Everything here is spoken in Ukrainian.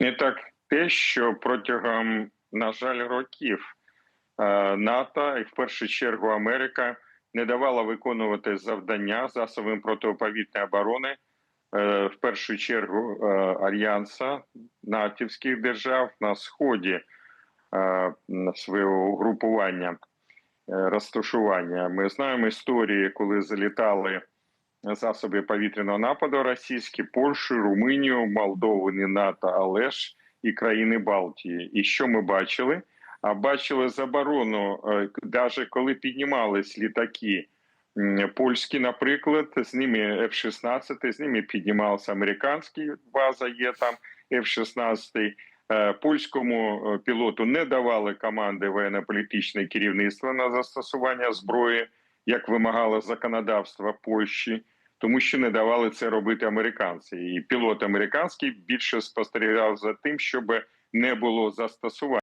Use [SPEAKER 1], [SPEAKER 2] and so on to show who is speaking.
[SPEAKER 1] Не так те, що протягом, на жаль, років е, НАТО і в першу чергу Америка не давала виконувати завдання засобами протиповітної оборони, е, в першу чергу е, альянса натівських держав на сході свого угрупування розташування. Ми знаємо історії, коли залітали засоби повітряного нападу російські, Польщу, Румунію, Молдову, не НАТО, але ж і країни Балтії. І що ми бачили? А бачили заборону, навіть коли піднімались літаки польські, наприклад, з ними F-16, з ними піднімався американський база, є там F-16. Е, Польському е, пілоту не давали команди воєнно-політичне керівництво на застосування зброї, як вимагало законодавство Польщі, тому що не давали це робити американці. І пілот американський більше спостерігав за тим, щоб не було застосування.